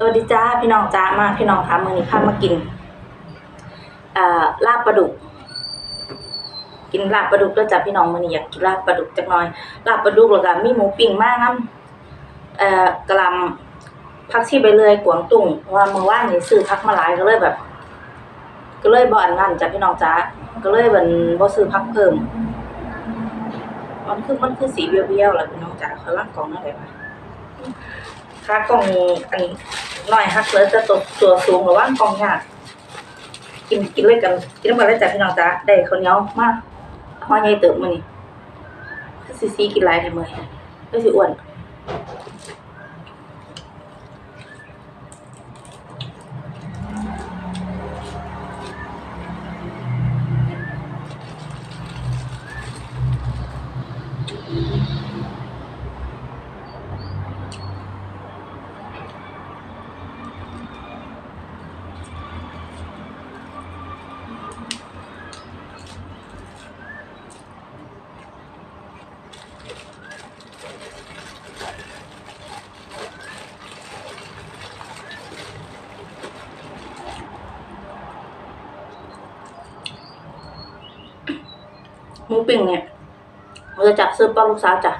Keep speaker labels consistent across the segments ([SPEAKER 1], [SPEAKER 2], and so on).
[SPEAKER 1] สวัสดีจ้าพี่น้องจ้ามาพี่น้องคะมือนี้พามากินลาบปลาดุก กินลาบปลาดุกแล้วจ้ะพี่น้องมื้อนี้อยากกินลาบปลาดุกจักหน่อยลาบปลาดุกแล้วก็มีหมูปิ้งมากนำเอ่อกะลำผักชีใบเลยกวางตุ้งว่าเมื้อวานนี้ซื้อผักมาหลายก็เลยแบบ ก็เลยบ่อนนั้นจ้ะพี่น้องจ้าก็เลยมันบ่ซื้อผักเพิ่มมันคือมันคือสีเบี้ยวๆแล่ะพี่น้องจ้าค่อยว่างกล่องนั่นแหละค่ะ ค่ากล่องอันน้อยฮักเลยจะตัวตัวสูงหรือว่างกล่องยากกินกินเลยกันกินน้ำกันเลยจ้ะพี่น้องจ้าได้ข้าวเหนียวมากห่อใหญ่เติบมื้อนี่ซีซีกินหลายแท้มื้อนี้ก็สิอ้วน หมูปิ้งเนี่ยเราจะจับซื้อป้าลูกสาวจ้ะ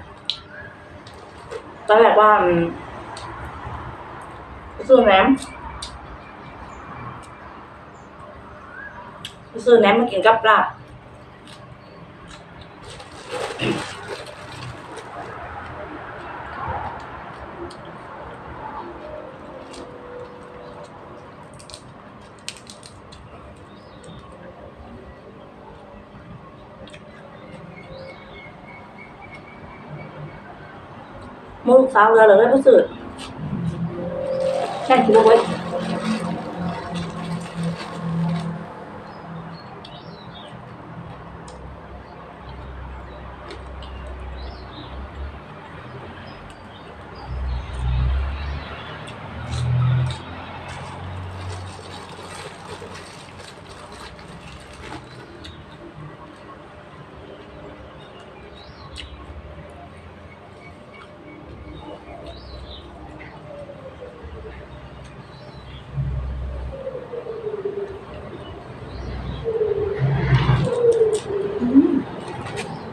[SPEAKER 1] ตอนแรกว่าซื้อแหนมซื้อแหนมมากินกับปลา มุกสาวเรือเลยเลยไปซื้อแค่กินบ่เว้ย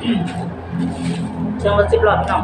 [SPEAKER 1] เชิงรถสิบล้อพี่น้อง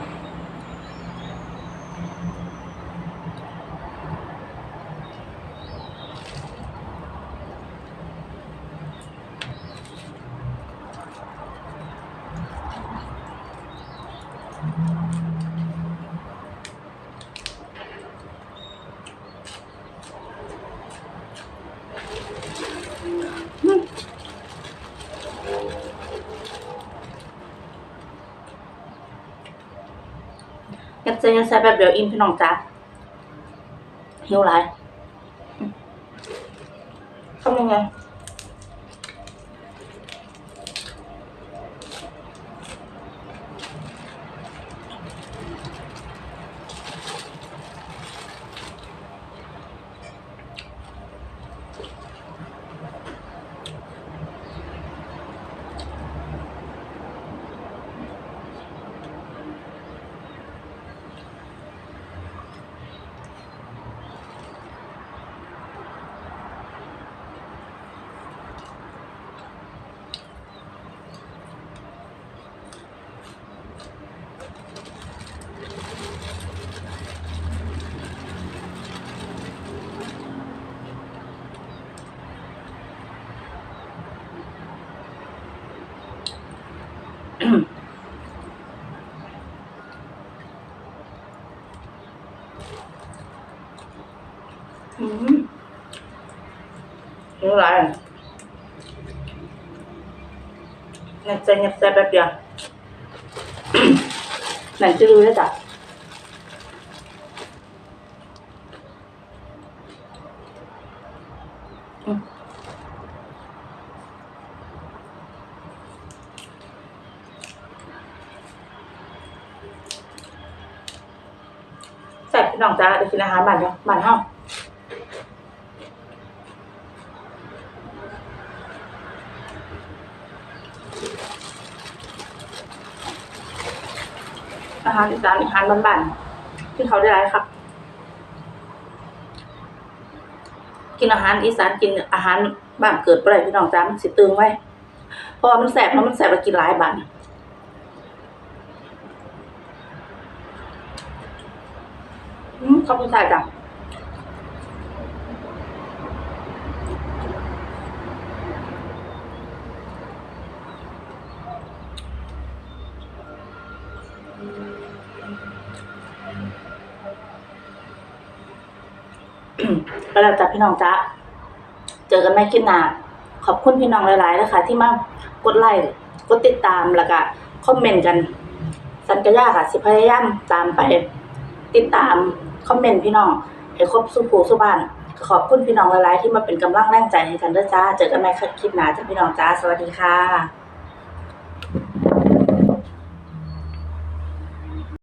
[SPEAKER 1] เส้นยังใส่แบบเดียวอิ่มพี่น้องจ้าหิวหลายอืมทำยังไง Ừ. Nó lại. Nhập xe nhập xe bếp giờ Này chứ lưu hết à? น้องจ้าได้กินอาหารบ้านเนาะบ้านเฮาอาหารอีสานอาหารบ้านๆที่เขาได้ไรครับ กินอาหารอีสานกินอาหารบ้านเกิดบ่ไปพี่น้องจ้ามันสิตึงไว้เพราะมันแสบเพราะมันแสบไปกินหลายบาทอืม ขอบคุณค่ะจ้ะก็แล้วจ้ะพี่น้องจ้าเจอกันไม่คิดหนาขอบคุณพี่น้องหลายๆนะคะที่มากดไลค์กดติดตามแล้วก็คอมเมนต์กันสันกะยาค่ะ สิพยายามตามไป ติดตาม คอมเมนต์พี่น้องให้ครบสุภูสุบ้านขอบคุณพี่น้องหลายๆที่มาเป็นกำลังแรงใจให้กันด้วยจ้า เจอกันใหม่คลิปหน้าจ้าพี่น้องจ้า สวัสดีค่ะ